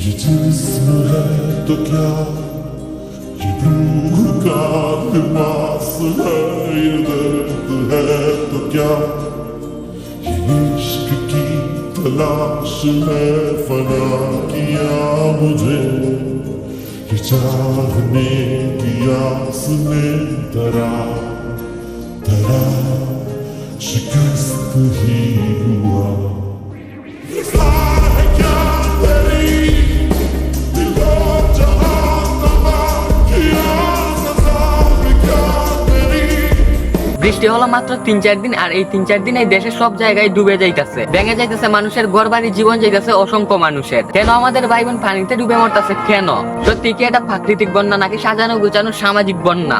یہ جسم ہے تو کیا یہ روح کا لباس ہے یہ درد ہے تو کیا یہ عشق کی تلاش ہے فنا کیا مجھے یہ چاہنے کی آس میں درا درا شکست ہی ہوں বৃষ্টি হলো মাত্র তিন চার দিন, আর এই তিন চার দিন এই দেশের সব জায়গায় ডুবে যাইতেছে। ভেঙে যাইতেছে মানুষের ঘর বাড়ি জীবন যাইতেছে অসংখ্য মানুষের। কেন আমাদের ভাই বোন পানিতে ডুবে মরতেছে? কেন? সত্যি কি এটা প্রাকৃতিক বন্যা নাকি সাজানো গুছানো সামাজিক বন্যা?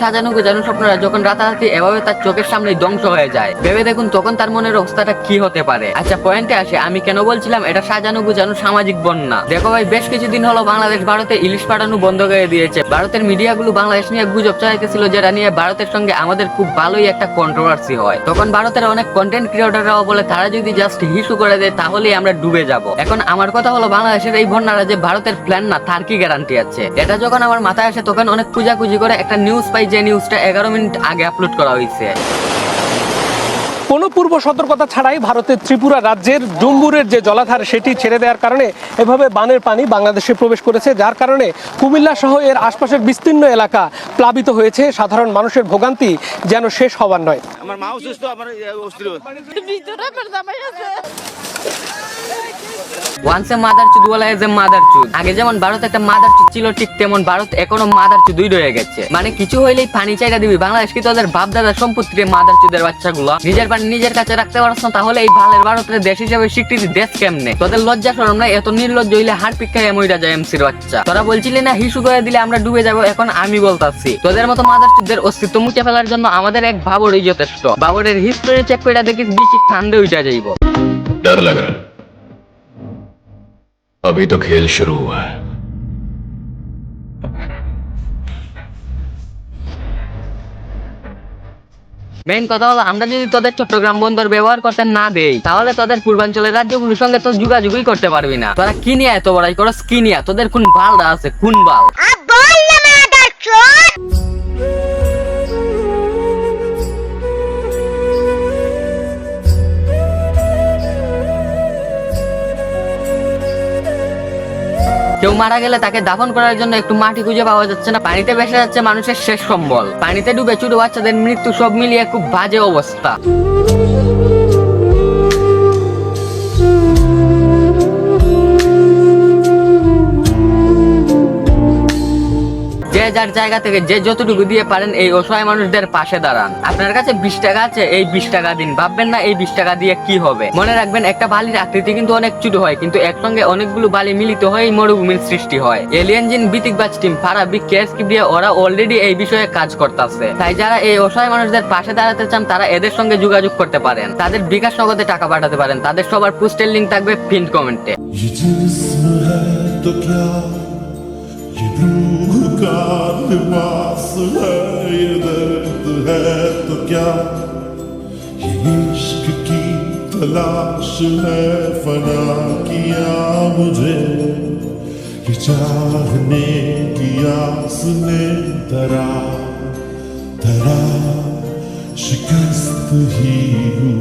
সাজানো গোজানো স্বপ্নরা যখন রাতারাতি এভাবে তার চোখের সামনে ধ্বংস হয়ে যায়। ভেবে দেখুন তখন তার মনের অবস্থাটা কি হতে পারে। আচ্ছা পয়েন্টে আসে। আমি কেন বলছিলাম এটা সাজানো গোজানো সামাজিক বন্যা? দেখো ভাই, বেশ কিছুদিন হলো বাংলাদেশ, ভারতে ইলিশ পাঠানো বন্ধ করে দিয়েছে। ভারতের মিডিয়াগুলো বাংলাদেশ নিয়ে গুজব চাইতেছিল যেটা নিয়ে ভারতের সঙ্গে আমাদের খুব ভালোই একটা কন্ট্রোভার্সি হয়। তখন ভারতের অনেক কন্টেন্ট ক্রিয়েটররাও বলে, তারা যদি জাস্ট হিসু করে দেয়, তাহলেই আমরা ডুবে যাব। এখন আমার কথা হলো, বাংলাদেশের এই বন্যারা যে ভারতের প্ল্যান না, তার কি গ্যারান্টি আছে? এটা যখন আমার মাথায় আসে, তখন অনেক খুঁজাখুঁজি করে একটা নিউজ পাই যে নিউজটা এগারো মিনিট আগে আপলোড করা হয়েছে কোনো পূর্ব সতর্কতা ছাড়াই ভারতের ত্রিপুরা রাজ্যের ডুম্বুরের যে জলাধার সেটি ছেড়ে দেওয়ার কারণে এভাবে বানের পানি বাংলাদেশে প্রবেশ করেছে যার কারণে কুমিল্লা সহ এর আশপাশের বিস্তীর্ণ এলাকা প্লাবিত হয়েছে। সাধারণ মানুষের ভোগান্তি যেন শেষ হবার নয়। আমার মা অসুস্থ আমার অস্থির ওয়ান্স এ মাদার চুদ ওয়ালা এজ এ মাদার চুদ আগে যেমন ভারত একটা মাদার চুদ ছিল ঠিক তেমন ভারত এখনো মাদার চুদই রয়ে গেছে মানে কিছু হইলেই পানি চাইটা দিবি বাংলাদেশ কি তোদের বাপ দাদার সম্পত্তি রে মাদার চুদের বাচ্চাগুলো নিজের পানি নিজের কাছে রাখতে পারছ না তাহলে এই ভালের ভারতের দেশ হিসেবে স্বীকৃতি দেশ কেমনে তোদের লজ্জা শরম নাই এত নির্লজ্জ হইলে হার পিক্ষায় মইরা যায় এমসির বাচ্চা তোরা বলছিলি না হিসু করে দিলে আমরা ডুবে যাব এখন আমি বলতাছি তোদের মতো মাদার চুদের অস্তিত্ব মুছে ফেলার জন্য আমাদের এক ভাবরই যথেষ্ট বাবরের হিস্টোরি চেক করে দেখিস বেশি ঠান্ডা উঠা যাইব डर लग रहा अभी तो खेल शुरू हुआ है মেইন কথা হলো আমরা যদি তোদের চট্টগ্রাম বন্দর ব্যবহার করতে না দেই তাহলে তোদের পূর্বাঞ্চলের রাজ্যগুলোর সঙ্গে তো যোগাযোগই করতে পারবি না তোরা কি নিয়ে এত বড়াই করস কি নিয়ে তোদের কোন বালটা আছে কোন বাল কেউ মারা গেলে তাকে দাফন করার জন্য একটু মাটি খুঁজে পাওয়া যাচ্ছে না। পানিতে ভেসে যাচ্ছে মানুষের শেষ সম্বল। পানিতে ডুবে ছোট বাচ্চাদের মৃত্যু সব মিলিয়ে খুব বাজে অবস্থা। যার জায়গা থেকে যে যতটুকু দিয়ে পারেন এই অসহায় মানুষদের পাশে দাঁড়ান। আপনার কাছে বিশ টাকা আছে, এই বিশ টাকা দিন। ভাববেন না এই বিশ টাকা দিয়ে কি হবে। মনে রাখবেন, একটা বালির আকৃতি কিন্তু অনেক ছোট হয়, কিন্তু একসঙ্গে অনেকগুলো বালি মিলিত হয়ে মরুভূমির সৃষ্টি হয়। এলিয়েন জিন বিতিকবাজ টিম, ফারা, বিগ কেএসকি দিয়ে ওরা অলরেডি এই বিষয়ে কাজ করতেছে। তাই যারা এই অসহায় মানুষদের পাশে দাঁড়াতে চান, তারা এদের সঙ্গে যোগাযোগ করতে পারেন। তাদের বিকাশ নগদে টাকা পাঠাতে পারেন। তাদের সবার পোস্টের লিঙ্ক থাকবে পিন কমেন্টে تو کیا؟ تلاش ہے فنا کیا مجھے؟ یہ چاہنے کی آس نے ترا شکست ہی ہوں